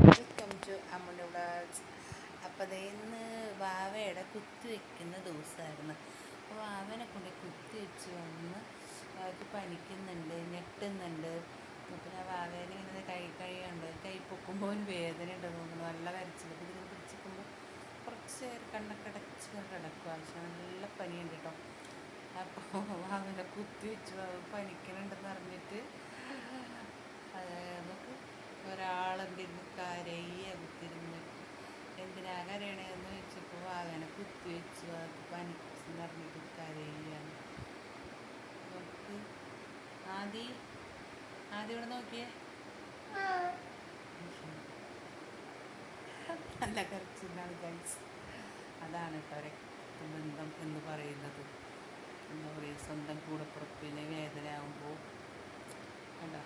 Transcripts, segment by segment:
Welcome to അമ്മുടെ vlogs അപ്പോൾ അതേ ഇന്ന് വാവയുടെ കുത്തി വെക്കുന്ന ദിവസമായിരുന്നു. അപ്പോൾ വാവനെ കൊണ്ട് കുത്തി വെച്ച് വന്ന് അവർക്ക് പനിക്കുന്നുണ്ട് ഞെട്ടുന്നുണ്ട്. പിന്നെ ഞാൻ വാവേനെ ഇങ്ങനെ കൈ കഴിയുണ്ട് കൈ പൊക്കുമ്പോൾ ഒരു വേദന ഉണ്ട് തോന്നുന്നു. നല്ല കരച്ചിൽ അപ്പോൾ ഇതിനെ പിടിച്ചിരിക്കുമ്പോൾ കുറച്ച് കണ്ണൊക്കെ അടച്ച് കിടക്കും ആവശ്യം നല്ല പനിയുണ്ട് കേട്ടോ. അപ്പോൾ വാവനെ കുത്തി വെച്ച് വാവ് പനിക്കണുണ്ടെന്ന് അറിഞ്ഞിട്ട് കരയാണ് നമുക്ക് ആദി ആദ്യം ഇവിടെ നോക്കിയേ നല്ല കരച്ചിലാണ് ഗൈസ് അതാണ് കേട്ടോ രക്തബന്ധം എന്ന് പറയുന്നത് എന്താ പറയുക സ്വന്തം കൂടപ്പുറപ്പിന് വേദന ആകുമ്പോൾ കണ്ടോ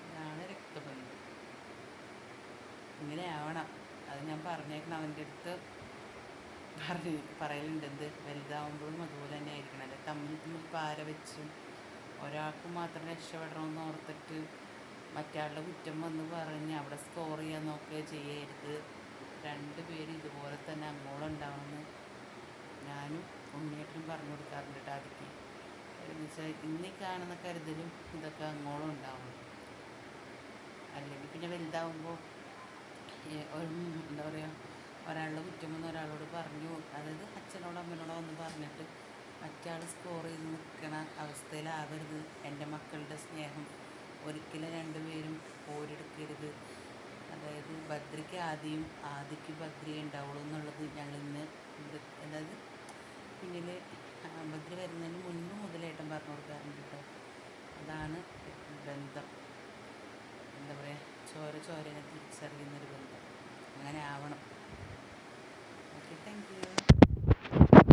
ഇതാണ് രക്തബന്ധം ഇങ്ങനെ ആവണം അത് ഞാൻ പറഞ്ഞേക്കണം അവന്റെ അടുത്ത് പറഞ്ഞ് പറയലുണ്ട്. എന്ത് വലുതാവുമ്പോഴും അതുപോലെ തന്നെ ആയിരിക്കണം. അല്ലെ തമ്മിൽ തമ്മിൽ പാര വെച്ചും ഒരാൾക്ക് മാത്രം രക്ഷപ്പെടണമെന്ന് ഓർത്തിട്ട് മറ്റാളുടെ കുറ്റം വന്ന് പറഞ്ഞ് അവിടെ സ്കോർ ചെയ്യാൻ നോക്കുക ചെയ്യരുത്. രണ്ട് പേര് ഇതുപോലെ തന്നെ അങ്ങോളം ഉണ്ടാവുമെന്ന് ഞാനും ഉണ്ണിയേട്ടനും പറഞ്ഞു കൊടുക്കാറുണ്ട് കേട്ടോ ആദ്യക്ക് എന്ന് വെച്ചാൽ ഇന്നീ കാണുന്ന കരുതലും ഇതൊക്കെ അങ്ങോളം ഉണ്ടാവണം. അല്ലെങ്കിൽ പിന്നെ വലുതാവുമ്പോൾ ഒരു എന്താ പറയുക ഒരാളുടെ കുറ്റം വന്ന് ഒരാളോട് പറഞ്ഞു അച്ഛനോടോ അമ്മനോടോ ഒന്ന് പറഞ്ഞിട്ട് മറ്റാൾ സ്കോർ ചെയ്ത് അവസ്ഥയിലാവരുത്. എന്റെ മക്കളുടെ സ്നേഹം ഒരിക്കലും രണ്ടുപേരും പോരെടുക്കരുത്. അതായത് ഭദ്രയ്ക്ക് ആദ്യം ആദിക്ക് ഭദ്രയെ ഉണ്ടാവുള്ളൂ എന്നുള്ളത് ഞങ്ങളിന്ന് ഇന്ന് അതായത് പിന്നിൽ ഭദ്ര വരുന്നതിന് മുന്നേ മുതലേട്ടം പറഞ്ഞു കൊടുക്കാറുണ്ട് കേട്ടോ. അതാണ് ബന്ധം. എന്താ പറയുക ചോര ചോരനെ തിരിച്ചറിയുന്നൊരു ബന്ധം. അങ്ങനെ ആവണം.